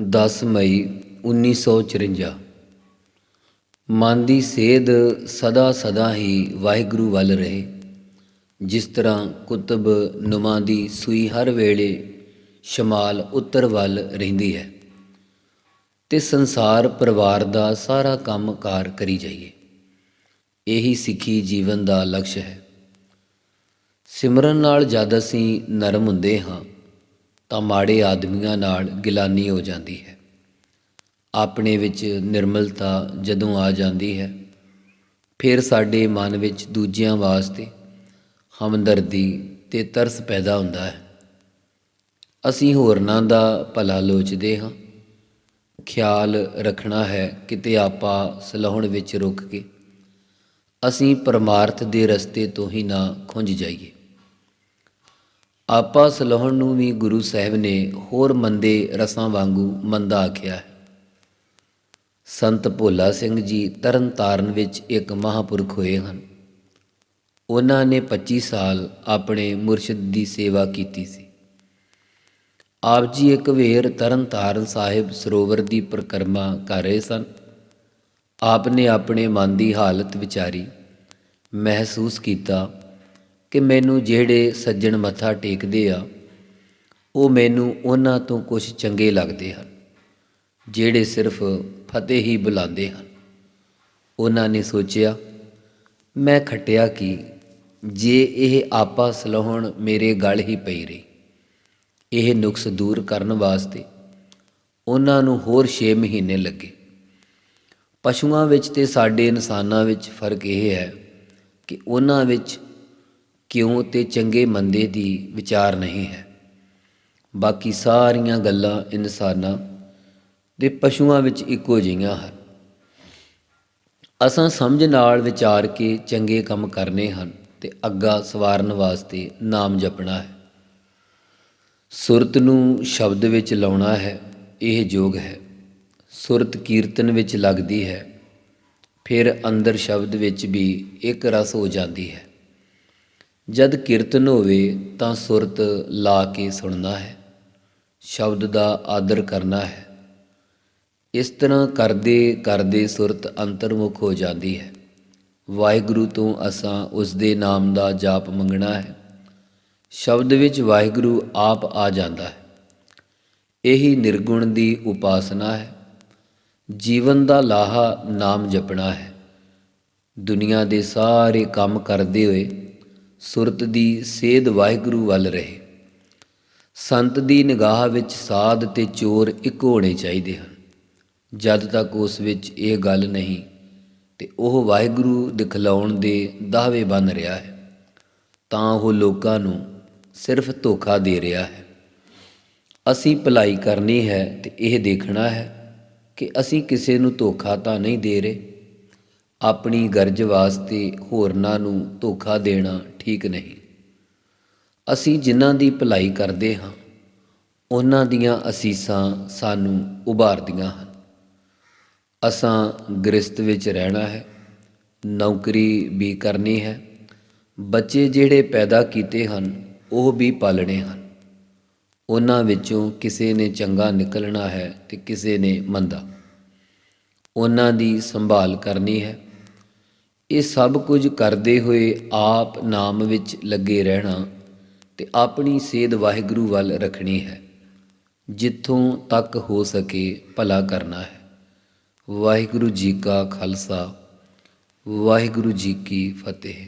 10 ਮਈ 1954 ਮਨ ਦੀ ਸੇਧ ਸਦਾ ਸਦਾ ਹੀ ਵਾਹਿਗੁਰੂ ਵੱਲ ਰਹੇ। ਜਿਸ ਤਰ੍ਹਾਂ ਕੁਤਬ ਨੁਮਾ ਦੀ ਸੂਈ ਹਰ ਵੇਲੇ ਸ਼ਮਾਲ ਉੱਤਰ ਵੱਲ ਰਹਿੰਦੀ ਹੈ ਤੇ ਸੰਸਾਰ ਪਰਿਵਾਰ ਦਾ ਸਾਰਾ ਕੰਮਕਾਰ ਕਰੀ ਜਾਈਏ। ਇਹੀ ਸਿੱਖੀ ਜੀਵਨ ਦਾ ਲਕਸ਼ ਹੈ। ਸਿਮਰਨ ਨਾਲ ਜਦ ਅਸੀਂ ਨਰਮ ਹੁੰਦੇ ਹਾਂ ਤਾਂ ਮਾੜੇ ਆਦਮੀਆਂ ਨਾਲ ਗਿਲਾਨੀ ਹੋ ਜਾਂਦੀ ਹੈ। ਆਪਣੇ ਵਿੱਚ ਨਿਰਮਲਤਾ ਜਦੋਂ ਆ ਜਾਂਦੀ ਹੈ, ਫਿਰ ਸਾਡੇ ਮਨ ਵਿੱਚ ਦੂਜਿਆਂ ਵਾਸਤੇ ਹਮਦਰਦੀ ਤੇ ਤਰਸ ਪੈਦਾ ਹੁੰਦਾ ਹੈ। ਅਸੀਂ ਹੋਰਨਾਂ ਦਾ ਭਲਾ ਲੋਚਦੇ ਹਾਂ। ਖਿਆਲ ਰੱਖਣਾ ਹੈ ਕਿਤੇ ਆਪਾ ਸਲਾਹੁਣ ਵਿੱਚ ਰੁਕ ਕੇ। ਅਸੀਂ ਪਰਮਾਰਥ ਦੇ ਰਸਤੇ ਤੋਂ ਹੀ ਨਾ ਖੁੰਝ ਜਾਈਏ। ਆਪਾ ਸਲਾਹੁਣ ਨੂੰ ਵੀ ਗੁਰੂ ਸਾਹਿਬ ਨੇ ਹੋਰ ਮੰਦੇ ਰਸਾਂ ਵਾਂਗੂ ਮੰਦਾ ਆਖਿਆ ਹੈ। ਸੰਤ ਭੋਲਾ ਸਿੰਘ ਜੀ ਤਰਨਤਾਰਨ ਵਿੱਚ ਇੱਕ ਮਹਾਪੁਰਖ ਹੋਏ ਹਨ। ਉਹਨਾਂ ਨੇ 25 ਸਾਲ ਆਪਣੇ ਮੁਰਸ਼ਿਦ ਦੀ ਸੇਵਾ ਕੀਤੀ ਸੀ। ਆਪ ਜੀ ਇੱਕ ਵੇਰ ਤਰਨਤਾਰਨ ਸਾਹਿਬ ਸਰੋਵਰ ਦੀ ਪ੍ਰਕਰਮਾ ਕਰ ਰਹੇ ਸਨ। ਆਪ ਨੇ ਆਪਣੇ ਮਨ ਦੀ ਹਾਲਤ ਵਿਚਾਰੀ, ਮਹਿਸੂਸ ਕੀਤਾ ਕਿ ਮੈਨੂੰ ਜਿਹੜੇ ਸੱਜਣ ਮੱਥਾ ਟੇਕਦੇ ਆ, ਉਹ ਮੈਨੂੰ ਉਹਨਾਂ ਤੋਂ ਕੁਝ ਚੰਗੇ ਲੱਗਦੇ ਹਨ, ਜਿਹੜੇ ਸਿਰਫ ਫਤਿਹ ਹੀ ਬੁਲਾਉਂਦੇ ਹਨ। ਉਹਨਾਂ ਨੇ ਸੋਚਿਆ, ਮੈਂ ਖਟਿਆ ਕਿ? ਜੇ ਇਹ ਆਪਾ ਸਲਾਹੁਣ ਮੇਰੇ ਗਲ ਹੀ ਪਈ ਰਹੀ, ਇਹ ਨੁਕਸ ਦੂਰ ਕਰਨ ਵਾਸਤੇ ਉਹਨਾਂ ਨੂੰ ਹੋਰ 6 ਮਹੀਨੇ ਲੱਗੇ। ਪਸ਼ੂਆਂ ਵਿੱਚ ਤੇ ਸਾਡੇ ਇਨਸਾਨਾਂ ਵਿੱਚ ਫ਼ਰਕ ਇਹ ਹੈ ਕਿ ਉਹਨਾਂ ਵਿੱਚ ਕਿਉਂ ਤੇ ਚੰਗੇ ਮੰਦੇ ਦੀ ਵਿਚਾਰ ਨਹੀਂ ਹੈ? ਬਾਕੀ ਸਾਰੀਆਂ ਗੱਲਾਂ ਇਨਸਾਨਾਂ ਦੇ ਪਸ਼ੂਆਂ ਵਿੱਚ ਇੱਕੋ ਜਿਹੀਆਂ ਹਨ। ਅਸਾਂ ਸਮਝ ਨਾਲ ਵਿਚਾਰ ਕੇ ਚੰਗੇ ਕੰਮ ਕਰਨੇ ਹਨ ਤੇ ਅੱਗਾ ਸਵਾਰਨ ਵਾਸਤੇ ਨਾਮ ਜਪਣਾ ਹੈ। ਸੁਰਤ ਨੂੰ ਸ਼ਬਦ ਵਿੱਚ ਲਾਉਣਾ ਹੈ, ਇਹ ਯੋਗ ਹੈ। ਸੁਰਤ ਕੀਰਤਨ ਵਿੱਚ ਲੱਗਦੀ ਹੈ, ਫਿਰ ਅੰਦਰ ਸ਼ਬਦ ਵਿੱਚ ਵੀ ਇੱਕ ਰਸ ਹੋ ਜਾਂਦੀ ਹੈ। ਜਦ ਕੀਰਤਨ ਹੋਵੇ ਤਾਂ ਸੁਰਤ ਲਾ ਕੇ ਸੁਣਨਾ ਹੈ, ਸ਼ਬਦ ਦਾ ਆਦਰ ਕਰਨਾ ਹੈ। ਇਸ ਤਰ੍ਹਾਂ ਕਰਦੇ ਕਰਦੇ ਸੁਰਤ ਅੰਤਰਮੁਖ ਹੋ ਜਾਂਦੀ ਹੈ। ਵਾਹਿਗੁਰੂ ਤੋਂ ਅਸਾਂ ਉਸ ਦੇ ਨਾਮ ਦਾ ਜਾਪ ਮੰਗਣਾ ਹੈ। ਸ਼ਬਦ ਵਿੱਚ ਵਾਹਿਗੁਰੂ ਆਪ ਆ ਜਾਂਦਾ ਹੈ। ਇਹੀ ਨਿਰਗੁਣ ਦੀ ਉਪਾਸਨਾ ਹੈ। ਜੀਵਨ ਦਾ ਲਾਹਾ ਨਾਮ ਜਪਣਾ ਹੈ। ਦੁਨੀਆ ਦੇ ਸਾਰੇ ਕੰਮ ਕਰਦੇ ਹੋਏ ਸੁਰਤ ਦੀ ਸੇਧ ਵਾਹਿਗੁਰੂ ਵੱਲ ਰਹੇ। ਸੰਤ ਦੀ ਨਿਗਾਹ ਵਿੱਚ ਸਾਧ ਤੇ ਚੋਰ ਇੱਕ ਹੋਣੇ ਚਾਹੀਦੇ ਹਨ। ਜਦ ਤੱਕ ਉਸ ਵਿੱਚ ਇਹ ਗੱਲ ਨਹੀਂ, ਤੇ ਉਹ ਵਾਹਿਗੁਰੂ ਦਿਖਲਾਉਣ ਦੇ ਦਾਅਵੇ ਬਣ ਰਿਹਾ ਹੈ, ਤਾਂ ਉਹ ਲੋਕਾਂ ਨੂੰ ਸਿਰਫ ਧੋਖਾ ਦੇ ਰਿਹਾ ਹੈ। ਅਸੀਂ ਭਲਾਈ ਕਰਨੀ ਹੈ ਤੇ ਇਹ ਦੇਖਣਾ ਹੈ ਕਿ ਅਸੀਂ ਕਿਸੇ ਨੂੰ ਧੋਖਾ ਤਾਂ ਨਹੀਂ ਦੇ ਰਹੇ। ਆਪਣੀ ਗਰਜ ਵਾਸਤੇ ਹੋਰਨਾਂ ਨੂੰ ਧੋਖਾ ਦੇਣਾ ਠੀਕ ਨਹੀਂ। ਅਸੀਂ ਜਿਨ੍ਹਾਂ ਦੀ ਭਲਾਈ ਕਰਦੇ ਹਾਂ, ਉਹਨਾਂ ਦੀਆਂ ਅਸੀਸਾਂ ਸਾਨੂੰ ਉਭਾਰਦੀਆਂ ਹਨ। ਅਸਾਂ ਗ੍ਰਸਤ ਵਿੱਚ ਰਹਿਣਾ ਹੈ, ਨੌਕਰੀ ਵੀ ਕਰਨੀ ਹੈ, ਬੱਚੇ ਜਿਹੜੇ ਪੈਦਾ ਕੀਤੇ ਹਨ, ਉਹ ਵੀ ਪਾਲਣੇ ਹਨ। ਉਹਨਾਂ ਵਿੱਚੋਂ ਕਿਸੇ ਨੇ ਚੰਗਾ ਨਿਕਲਣਾ ਹੈ ਤੇ ਕਿਸੇ ਨੇ ਮੰਦਾ। ਉਹਨਾਂ ਦੀ ਸੰਭਾਲ ਕਰਨੀ ਹੈ ਇਹ ਸਭ ਕੁਝ ਕਰਦੇ ਹੋਏ ਆਪ ਨਾਮ ਵਿੱਚ ਲੱਗੇ ਰਹਿਣਾ ਤੇ ਆਪਣੀ ਸੇਧ ਵਾਹਿਗੁਰੂ ਵੱਲ ਰੱਖਣੀ ਹੈ, ਜਿੱਥੋਂ ਤੱਕ ਹੋ ਸਕੇ ਭਲਾ ਕਰਨਾ ਹੈ। ਵਾਹਿਗੁਰੂ ਜੀ ਕਾ ਖਾਲਸਾ, ਵਾਹਿਗੁਰੂ ਜੀ ਕੀ ਫਤਿਹ।